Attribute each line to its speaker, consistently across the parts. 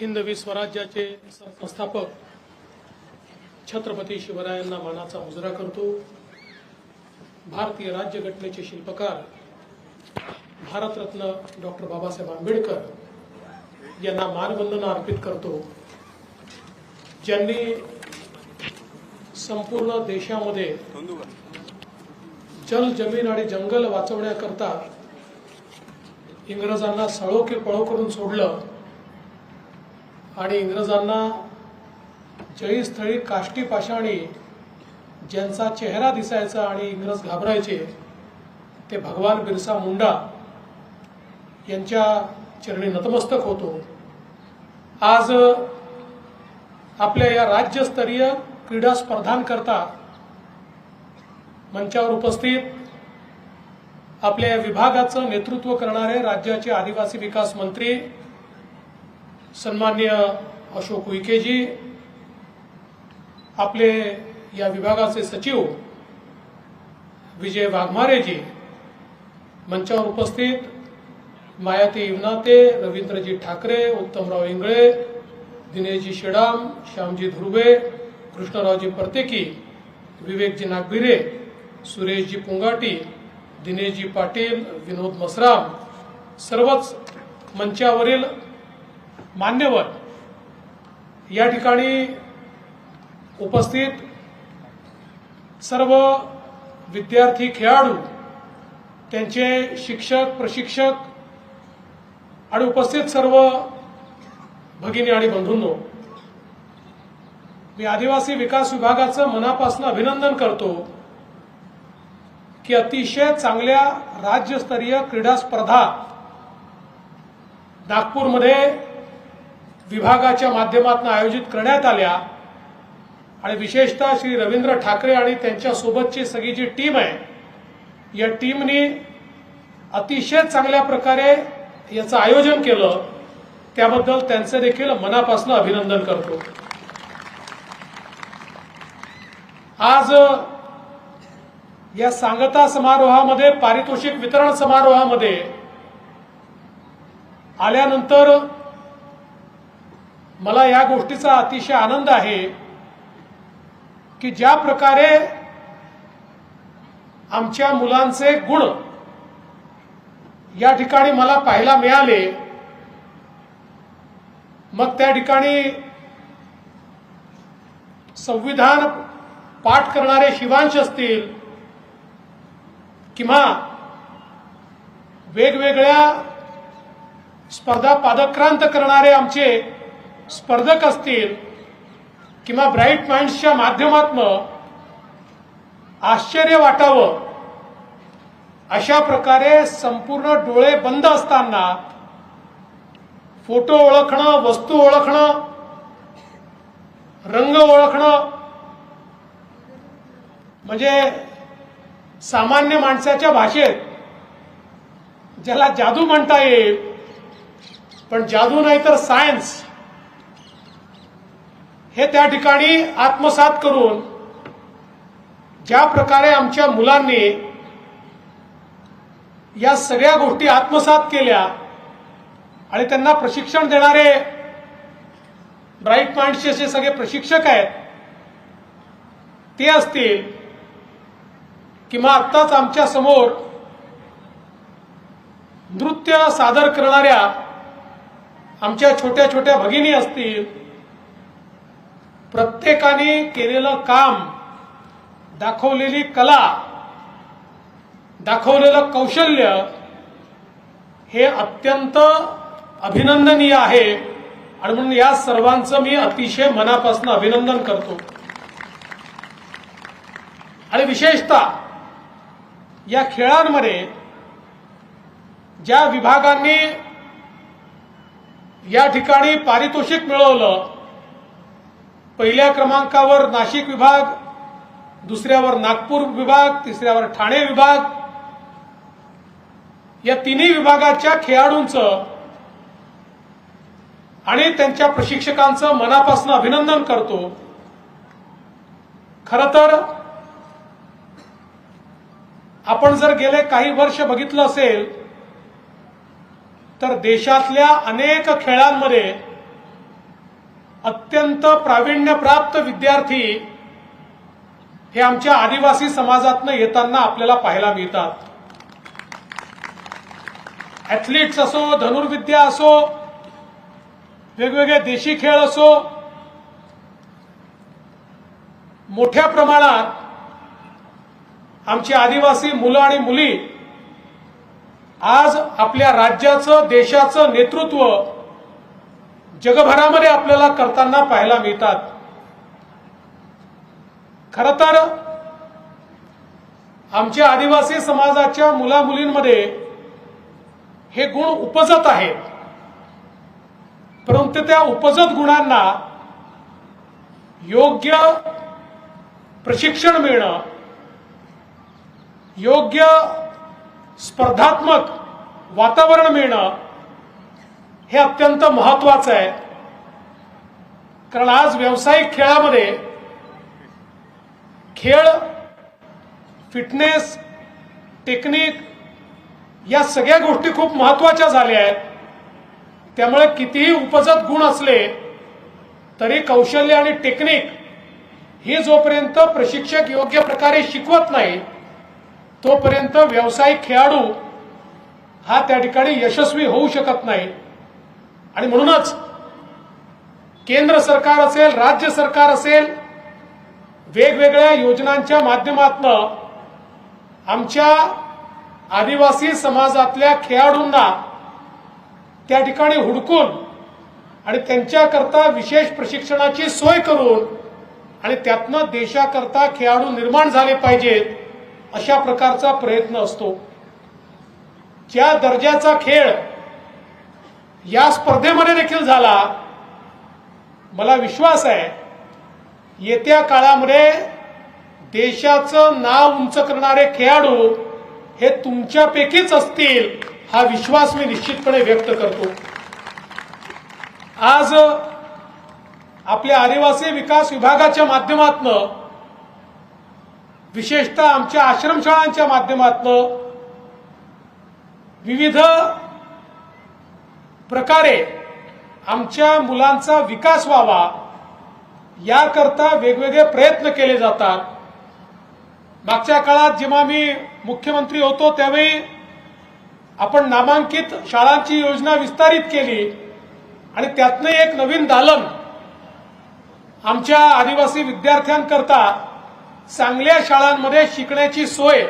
Speaker 1: हिंदवी स्वराज्याचे संस्थापक छत्रपती शिवरायांना मानाचा मुजरा करतो. भारतीय राज्यघटनेचे शिल्पकार भारतरत्न डॉक्टर बाबासाहेब आंबेडकर यांना मानवंदना अर्पित करतो. ज्यांनी संपूर्ण देशामध्ये जल जमीन आणि जंगल वाचवण्याकरता इंग्रजांना सळो की पळो करून सोडलं. आणि इंग्रजांना जयस्थळी काष्टी पाषाणी ज्यांचा चेहरा दिसायचा आणि इंग्रज घाबरायचे ते भगवान बिरसा मुंडा यांच्या चरणी नतमस्तक होतो. आज आपल्या या राज्यस्तरीय क्रीडा स्पर्धांकरता मंचावर उपस्थित आपल्या या विभागाचं नेतृत्व करणारे राज्याचे आदिवासी विकास मंत्री सन्मान्य अशोक उईकेजी आपले या विभागाचे सचिव विजय वाघमारेजी मंचावर उपस्थित मायाती इवनाते रवींद्रजी ठाकरे उत्तमराव इंगळे दिनेशजी शेडाम श्यामजी धुर्वे कृष्णरावजी परतेकी विवेकजी नागभिरे सुरेशजी पुंगाटी दिनेशजी पाटील विनोद मसराम सर्वच मंचावरील मान्यवर या ठिकाणी उपस्थित सर्व विद्यार्थी खेळाडू त्यांचे शिक्षक प्रशिक्षक आणि उपस्थित सर्व भगिनी आणि बंधूंनो मी आदिवासी विकास विभागाचं मनापासून अभिनंदन करतो की अतिशय चांगल्या राज्यस्तरीय क्रीडा स्पर्धा नागपूरमध्ये विभागाच्या माध्यमातून आयोजित करण्यात आल्या. आणि विशेषतः श्री रवींद्र ठाकरे आणि त्यांच्या सोबतची सगळी जी टीम आहे या टीमनी अतिशय चांगल्या प्रकारे याचं आयोजन केलं. त्याबद्दल त्यांचं देखील मनापासून अभिनंदन करतो. आज या सांगता समारोहामध्ये पारितोषिक वितरण समारोहामध्ये आल्यानंतर मला या गोष्टीचा अतिशय आनंद आहे की ज्या प्रकारे आमच्या मुलांचे गुण या ठिकाणी मला पाहायला मिळाले मग त्या ठिकाणी संविधान पाठ करणारे शिवांश असतील किंवा वेगवेगळ्या स्पर्धा पादक्रांत करणारे आमचे स्पर्धक असतील किंवा ब्राईट माइंड्सच्या माध्यमातून आश्चर्य वाटावं अशा प्रकारे संपूर्ण डोळे बंद असताना फोटो ओळखणं वस्तू ओळखणं रंग ओळखणं म्हणजे सामान्य माणसाच्या भाषेत ज्याला जादू म्हणता येईल पण जादू नाही तर सायन्स. हे त्या ठिकाणी आत्मसात करून ज्या प्रकारे आमच्या मुलांनी या सगळ्या गोष्टी आत्मसात केल्या आणि त्यांना प्रशिक्षण देणारे ब्राईट पॉइंटचे असे सगळे प्रशिक्षक आहेत ते असतील किंवा आत्ताच आमच्यासमोर नृत्य सादर करणाऱ्या आमच्या छोट्या छोट्या भगिनी असतील प्रत्येकाने केलेलं काम दाखवलेली कला दाखवलेलं कौशल्य हे अत्यंत अभिनंदनीय आहे. आणि म्हणून या सर्वांचं मी अतिशय मनापासून अभिनंदन करतो. आणि विशेषतः या खेळांमध्ये ज्या विभागांनी या ठिकाणी पारितोषिक मिळवलं पहिल्या क्रमांकावर नाशिक विभाग दुसऱ्यावर नागपूर विभाग तिसऱ्यावर ठाणे विभाग. या तिन्ही विभागाच्या खेळाडूंचं आणि त्यांच्या प्रशिक्षकांचं मनापासून अभिनंदन करतो. खर तर आपण जर गेले काही वर्ष बघितलं असेल तर देशातल्या अनेक खेळांमध्ये अत्यंत प्रावीण्यप्राप्त विद्यार्थी हे आमच्या आदिवासी समाजातनं येताना आपल्याला पाहायला मिळतात. ॲथलीट्स असो धनुर्विद्या असो वेगवेगळे देशी खेळ असो मोठ्या प्रमाणात आमची आदिवासी मुलं आणि मुली आज आपल्या राज्याचं देशाचं नेतृत्व जगभरामध्ये आपल्याला करताना पाहायला मिळतात. खर तर आमच्या आदिवासी समाजाच्या मुला मुलींमध्ये हे गुण उपजत आहेत. परंतु त्या उपजत गुणांना योग्य प्रशिक्षण मिळणं योग्य स्पर्धात्मक वातावरण मिळणं हे अत्यंत महत्वाचं आहे. कारण आज व्यावसायिक खेळामध्ये खेळ फिटनेस टेक्निक या सगळ्या गोष्टी खूप महत्त्वाच्या झाल्या आहेत. त्यामुळे कितीही उपजत गुण असले तरी कौशल्य आणि टेक्निक हे जोपर्यंत प्रशिक्षक योग्य प्रकारे शिकवत नाही तोपर्यंत व्यावसायिक खेळाडू हा त्या ठिकाणी यशस्वी होऊ शकत नाही. आणि म्हणूनच केंद्र सरकार असेल राज्य सरकार असेल वेगवेगळ्या योजनांच्या माध्यमातून आमच्या आदिवासी समाजातल्या खेळाडूंना त्या ठिकाणी हुडकून आणि त्यांच्याकरता विशेष प्रशिक्षणाची सोय करून आणि त्यातनं देशाकरता खेळाडू निर्माण झाले पाहिजेत अशा प्रकारचा प्रयत्न असतो. ज्या दर्जाचा खेळ या स्पर्धेमध्ये देखील झाला. मला विश्वास आहे येत्या काळामध्ये देशाचं नाव उंच करणारे खेळाडू हे तुमच्यापैकीच असतील हा विश्वास मी निश्चितपणे व्यक्त करतो. आज आपल्या आदिवासी विकास विभागाच्या माध्यमातनं विशेषतः आमच्या आश्रमशाळांच्या माध्यमातनं विविध प्रकारे आमच्या मुलांचा विकास व्हावा याकरता वेगवेगळे प्रयत्न केले जातात. मागच्या काळात जेव्हा मी मुख्यमंत्री होतो त्यावेळी आपण नामांकित शाळांची योजना विस्तारित केली आणि त्यातनं एक नवीन दालन आमच्या आदिवासी विद्यार्थ्यांकरता चांगल्या शाळांमध्ये शिकण्याची सोय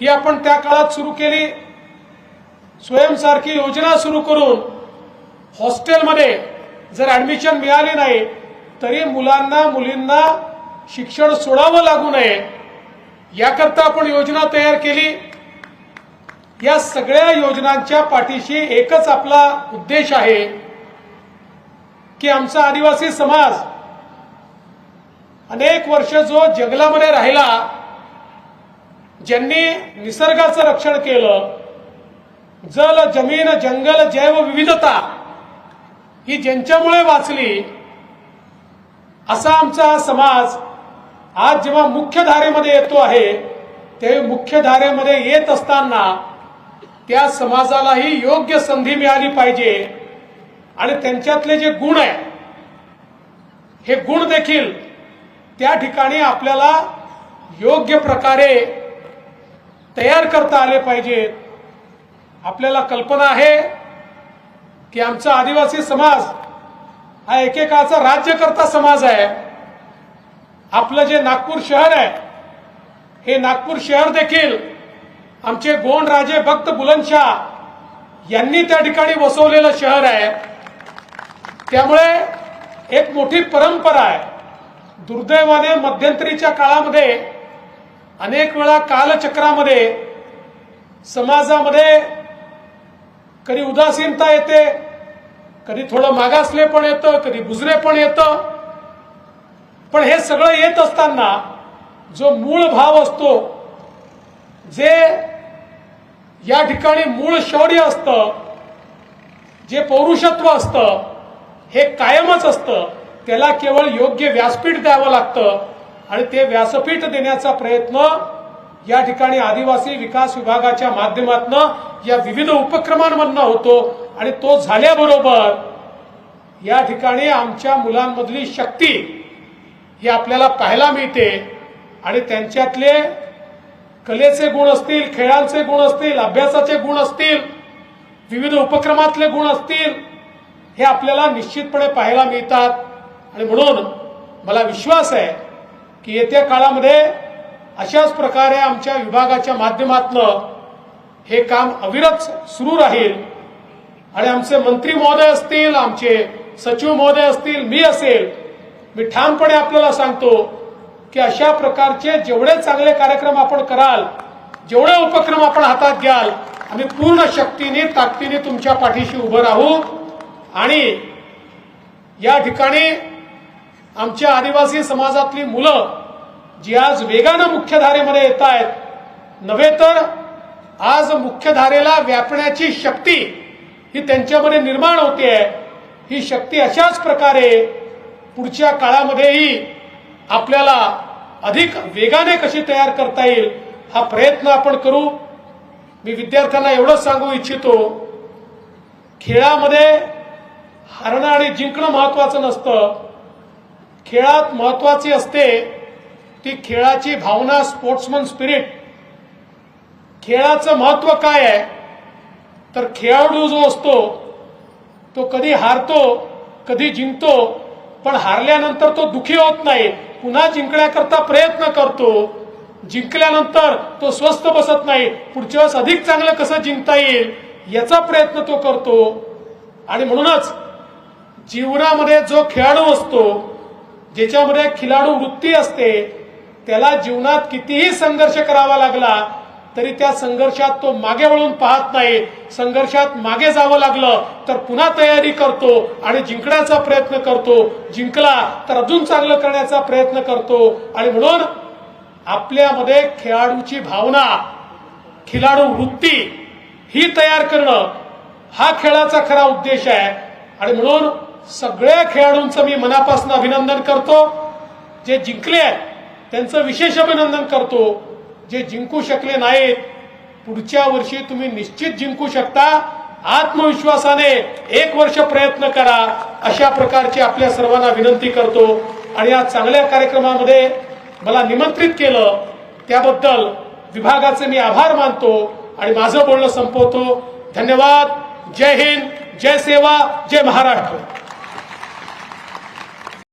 Speaker 1: ही आपण त्या काळात सुरू केली. स्वयंसारखी योजना सुरू करून हॉस्टेलमध्ये जर ऍडमिशन मिळाली नाही तरी मुलांना मुलींना शिक्षण सोडावं लागू नये. याकरता आपण योजना तयार केली. या सगळ्या योजनांच्या पाठीशी एकच आपला उद्देश आहे की आमचा आदिवासी समाज अनेक वर्ष जो जंगलामध्ये राहिला ज्यांनी निसर्गाचं रक्षण केलं जल जमीन जंगल जैवविविधता ही ज्यांच्यामुळे वाचली असा आमचा हा समाज आज जेव्हा मुख्य धारेमध्ये येतो आहे ते मुख्य धारेमध्ये येत असताना त्या समाजालाही योग्य संधी मिळाली पाहिजे. आणि त्यांच्यातले जे गुण आहे हे गुण देखील त्या ठिकाणी आपल्याला योग्य प्रकारे तयार करता आले पाहिजेत. आपल्याला कल्पना आहे की आमचा आदिवासी समाज हा एकेकाचा राज्यकर्ता समाज आहे. आपलं जे नागपूर शहर आहे हे नागपूर शहर देखील आमचे गोंड राजे भक्त बुलंदशाह यांनी त्या ठिकाणी वसवलेलं शहर आहे. त्यामुळे एक मोठी परंपरा आहे. दुर्दैवाने मध्यंतरीच्या काळामध्ये अनेक वेळा कालचक्रामध्ये समाजामध्ये कधी उदासीनता येते कधी थोडं मागासले पण येतं कधी बुजरे पण येतं. पण हे सगळं येत असताना जो मूळ भाव असतो जे या ठिकाणी मूळ शौर्य असतं जे पौरुषत्व असतं हे कायमच असतं. त्याला केवळ योग्य व्यासपीठ द्यावं लागतं आणि ते व्यासपीठ देण्याचा प्रयत्न या ठिकाणी आदिवासी विकास विभागाच्या माध्यमातून या विविध उपक्रमांमधनं होतो. आणि तो झाल्याबरोबर या ठिकाणी आमच्या मुलांमधली शक्ती ही आपल्याला पाहायला मिळते. आणि त्यांच्यातले कलेचे गुण असतील खेळांचे गुण असतील अभ्यासाचे गुण असतील विविध उपक्रमातले गुण असतील हे आपल्याला निश्चितपणे पाहायला मिळतात. आणि म्हणून मला विश्वास आहे की येत्या काळामध्ये अशाच प्रकारे आमच्या विभागाच्या माध्यमातलं हे काम अविरत सुरू राहील. आणि आमचे मंत्री महोदय असतील आमचे सचिव महोदय असतील मी असेल मी ठामपणे आपल्याला सांगतो की अशा प्रकारचे जेवढे चांगले कार्यक्रम आपण कराल जेवढे उपक्रम आपण हातात घ्याल आम्ही पूर्ण शक्तीने ताकदीने तुमच्या पाठीशी उभं राहू. आणि या ठिकाणी आमच्या आदिवासी समाजातली मुलं जी आज वेगानं मुख्यधारेमध्ये येत आहेत. नव्हे तर आज मुख्यधारेला व्यापण्याची शक्ती ही त्यांच्यामध्ये निर्माण होते. ही शक्ती अशाच प्रकारे पुढच्या काळामध्येही आपल्याला अधिक वेगाने कशी तयार करता येईल हा प्रयत्न आपण करू. मी विद्यार्थ्यांना एवढंच सांगू इच्छितो खेळामध्ये हारणं आणि जिंकणं महत्वाचं नसतं. खेळात महत्वाची असते ती खेळाची भावना स्पोर्ट्समन स्पिरिट खेळाचं महत्त्व काय आहे? तर खेळाडू जो असतो तो कधी हारतो कधी जिंकतो पण हारल्यानंतर तो दुखी होत नाही. पुन्हा जिंकण्याकरता प्रयत्न करतो. जिंकल्यानंतर तो स्वस्थ बसत नाही. पुढच्या वेळेस अधिक चांगलं कसं जिंकता येईल याचा प्रयत्न तो करतो. आणि म्हणूनच जीवनामध्ये जो खेळाडू असतो ज्याच्यामध्ये खिलाडू वृत्ती असते त्याला जीवनात कितीही संघर्ष करावा लागला तरी त्या संघर्षात तो मागे वळून पाहत नाही. संघर्षात मागे जावं लागलं तर पुन्हा तयारी करतो आणि जिंकण्याचा प्रयत्न करतो. जिंकला तर अजून चांगलं करण्याचा प्रयत्न करतो. आणि म्हणून आपल्यामध्ये खेळाडूची भावना खिलाडू वृत्ती ही तयार करणं हा खेळाचा खरा उद्देश आहे. आणि म्हणून सगळ्या खेळाडूंचं मी मनापासून अभिनंदन करतो. जे जिंकले आहेत त्यांचं विशेष अभिनंदन करतो. जे जिंकू शकले नाहीत पुढच्या वर्षी तुम्ही निश्चित जिंकू शकता. आत्मविश्वासाने एक वर्ष प्रयत्न करा. अशा प्रकारची आपल्या सर्वांना विनंती करतो. आणि या चांगल्या कार्यक्रमामध्ये मला निमंत्रित केलं. त्याबद्दल विभागाचे मी आभार मानतो. आणि माझं बोलणं संपवतो. धन्यवाद. जय हिंद. जय सेवा. जय महाराष्ट्र.